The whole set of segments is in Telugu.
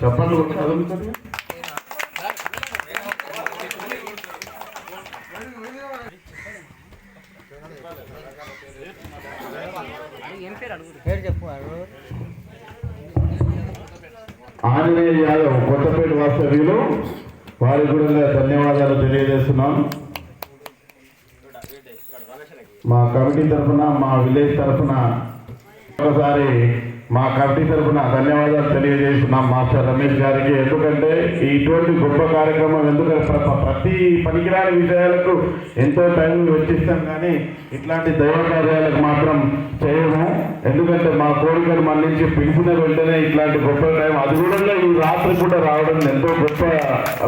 చెప్పండి ఆంజనేయ యాదవ్ కొత్తపేట వాస్తవ్యులు. వారికి కూడా ధన్యవాదాలు తెలియజేస్తున్నాం. మా కమిటీ తరఫున మా విలేజ్ తరఫున ఒకసారి మా కమిటీ తరఫున ధన్యవాదాలు తెలియజేస్తున్నాం మాస్టర్ రమేష్ గారికి. ఎందుకంటే ఇటువంటి గొప్ప కార్యక్రమం ఎందుకంటే ప్రతి పనికిరాని విషయాలకు ఎంతో టైం వెచ్చిస్తాం కానీ ఇట్లాంటి దైవ కార్యాలకు మాత్రం చేయము. ఎందుకంటే మా కోరికను మన్నించి పిలిచిన వెంటనే ఇట్లాంటి గొప్ప టైం అది కూడా ఈ రాత్రి కూడా రావడం ఎంతో గొప్ప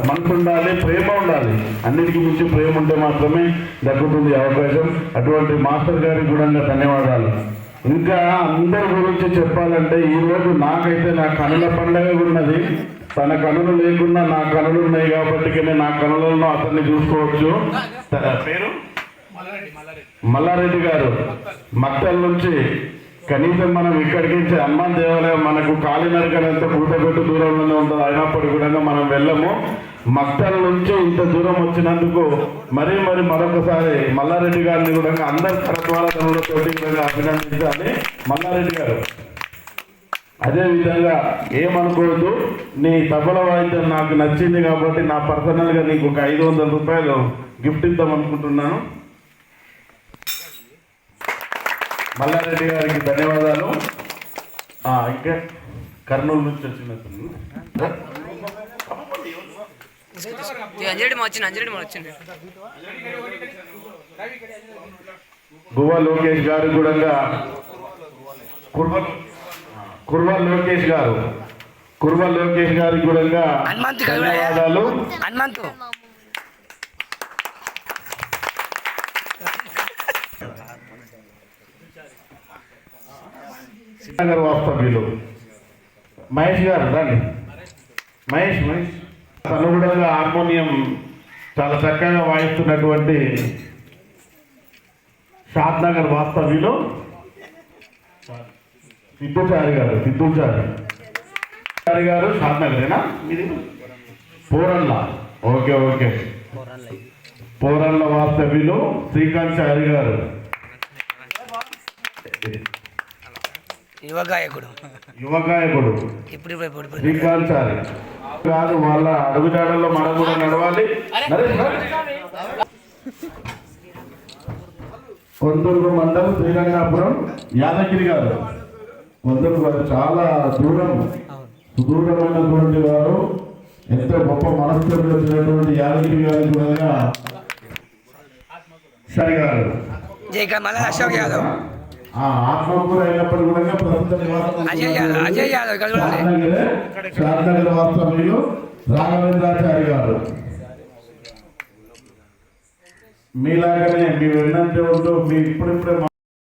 మనసు ఉండాలి ప్రేమ ఉండాలి. అన్నిటికీ మించి ప్రేమ ఉంటే మాత్రమే దక్కుతుంది అవకాశం. అటువంటి మాస్టర్ గారికి కూడా ధన్యవాదాలు. ఇంకా అందరి గురించి చెప్పాలంటే ఈ రోజు నాకైతే నా కనుల పండగ ఉన్నది. తన కనులు లేకుండా నా కనులు ఉన్నాయి కాబట్టి నేను నా కనులలో అతన్ని చూసుకోవచ్చు. పేరు? మల్లారెడ్డి గారు మక్తల్ నుంచి కనీసం మనం ఇక్కడికి నుంచి హనుమాన్ దేవాలయం మనకు కాలినరకనంత కూటపెట్టు దూరంలోనే ఉంటుంది అయినప్పటికీ కూడా మనం వెళ్ళము. మక్తల నుంచి ఇంత దూరం వచ్చినందుకు మరీ మరి మరొకసారి మల్లారెడ్డి గారిని కూడా అందరి కరత్వాలతోటి అభినందించాలి. మల్లారెడ్డి గారు అదే విధంగా ఏమనుకోవద్దు. నీ తబల వాయిద్యం నాకు నచ్చింది కాబట్టి నా పర్సనల్గా నీకు ఒక ఐదు వందల రూపాయలు గిఫ్ట్ ఇద్దాం అనుకుంటున్నాను. మల్లారెడ్డి గారికి ధన్యవాదాలు. ఆ, ఇంకా కర్నూలు నుంచి వచ్చింది గువ్వ లోకేష్ గారు కూడా కుర్వ కుర్వ లోకేష్ గారు కుర్వ లోకేష్ గారికి కూడా హనుమంతు గారు. ధన్యవాదాలు. సింగర్ వాస్తవ్యులు. మహేష్ గారు రండి. మహేష్ మహేష్. తను కూడా హార్మోనియం చాలా చక్కగా వాయిస్తున్నటువంటి షాద్ నగర్ వాస్తవ్యులు సిద్ధుచారి గారు సిద్ధుచారి చారి గారు షాద్ నగరేనా మీది? పూరల్ల ఓకే ఓకే. పూరల్ల వాస్తవ్యులు శ్రీకాంత్ చారి గారు. యువ గాయకుడు యువ గాయకుడు ఇప్పుడు కాదు వాళ్ళ అడుగుజాడల్లో మనం కూడా నడవాలి. నరేష్ రా. కొందరు మండలం శ్రీరంగాపురం యాదగిరి గారు. కొందరు వారు చాలా దూరం. సుదూరమైనటువంటి వారు. ఎంతో గొప్ప మనస్సులో వచ్చినటువంటి యాదగిరి గారి కూడా సరి గారు జై మల్ల అశోక్ యాదవ్. ఆత్మకూర అయినప్పటికీ కూడా ప్రస్తుత శాంతనగర్ వాస్తవ్యులు రాఘవేంద్రాచారి గారు. మీలాగనే మీ వెన్నంటే ఉంటూ మీ ఇప్పుడిప్పుడే